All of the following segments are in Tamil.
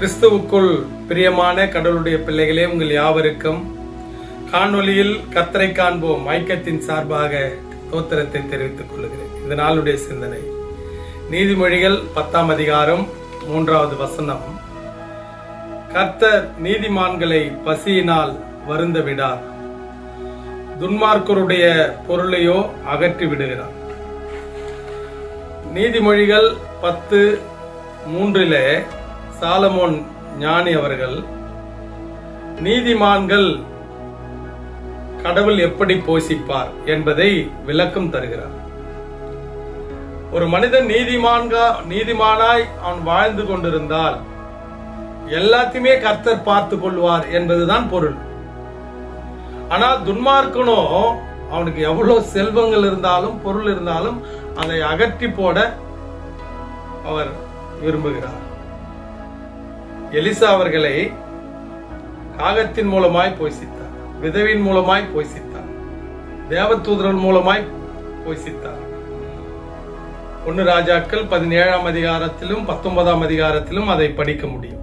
கிறிஸ்துவுக்குள் பிரியமான கடவுளுடைய பிள்ளைகளே உங்கள் யாவருக்கும் காணொலியில் கத்தரை காண்போம். ஐக்கியத்தின் சார்பாக தோத்திரத்தை தெரிவித்துக் கொள்கிறேன். இந்த நாளுடைய சிந்தனை. நீதிமொழிகள் பத்தாம் அதிகாரம் மூன்றாவது வசனம். கர்த்தர் நீதிமான்களை பசியினால் வருந்த விடார் துன்மார்க்கருடைய பொருளையோ அகற்றி விடுகிறார். நீதிமொழிகள் பத்து மூன்றிலே சாலமோன் ஞானி அவர்கள் நீதிமான்கள் கடவுள் எப்படி போஷிப்பார் என்பதை விளக்கம் தருகிறார். ஒரு மனிதன் நீதிமான்கா நீதிமானாய் அவன் வாழ்ந்து கொண்டிருந்தால் எல்லாத்தையுமே கர்த்தர் பார்த்து கொள்வார் என்பதுதான் பொருள். ஆனால் துன்மார்க்கனோ அவனுக்கு எவ்வளவு செல்வங்கள் இருந்தாலும் பொருள் இருந்தாலும் அதை அகற்றி போட அவர் விரும்புகிறார். எலிசா அவர்களை காகத்தின் மூலமாய் போய்சித்தார் விதவின் மூலமாய் போய்சித்தார் தேவதூதரன் மூலமாய் போய்சித்தார் ஒன்னு ராஜாக்கள் பதினேழாம் அதிகாரத்திலும் பத்தொன்பதாம் அதிகாரத்திலும் அதை படிக்க முடியும்.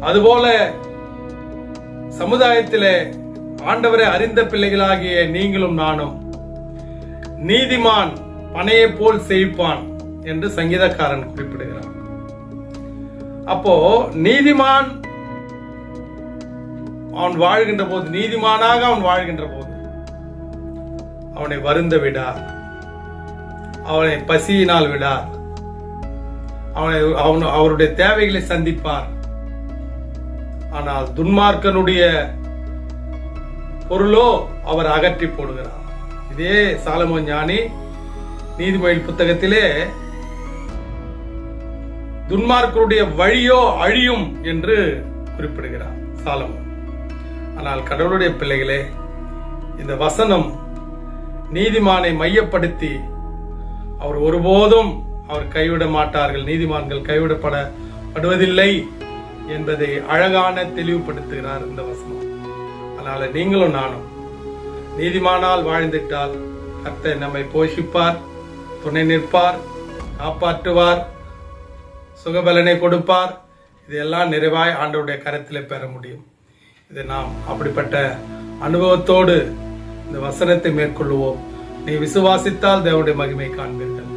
அதுபோல சமுதாயத்திலே ஆண்டவரை அறிந்த பிள்ளைகளாகிய நீங்களும் நானும் நீதிமான் பனையை போல் செய்ப்பான் என்று சங்கீதக்காரன் குறிப்பிடுகிறார் அப்போ நீதிமான் அவன் வாழ்கின்ற போது நீதிமானாக அவன் வாழ்கின்ற போது அவனை வருந்த விடார். அவனை பசியினால் விடார். அவனை அவன் அவருடைய தேவைகளை சந்திப்பார். ஆனால் துன்மார்க்கனுடைய பொருளோ அவர் அகற்றி போடுகிறார். இதே சாலமோ ஞானி நீதிமொழி புத்தகத்திலே துன்மார்க்கருடைய வழியோ அழியும் என்று குறிப்பிடுகிறார் சாலமோன். ஆனால் கடவுளுடைய பிள்ளைகளே இந்த வசனம் நீதிமானை மையப்படுத்தி அவர் ஒருபோதும் அவர் கைவிட மாட்டார்கள் நீதிமான்கள் கைவிடப்படப்படுவதில்லை என்பதை அழகான தெளிவுபடுத்துகிறார் இந்த வசனம். அதனால நீங்களும் நானும் நீதிமானால் வாழ்ந்திட்டால் கர்த்தர் நம்மை போஷிப்பார் துணை நிற்பார் காப்பாற்றுவார். சுகபலனை கொடுப்பார். இதெல்லாம் நிறைவாய் ஆண்டவருடைய கரத்தில் பெற முடியும். இதை நாம் அப்படிப்பட்ட அனுபவத்தோடு இந்த வசனத்தை மேற்கொள்வோம் நீ விசுவாசித்தால் தேவனுடைய மகிமை காண்பீர்கள்.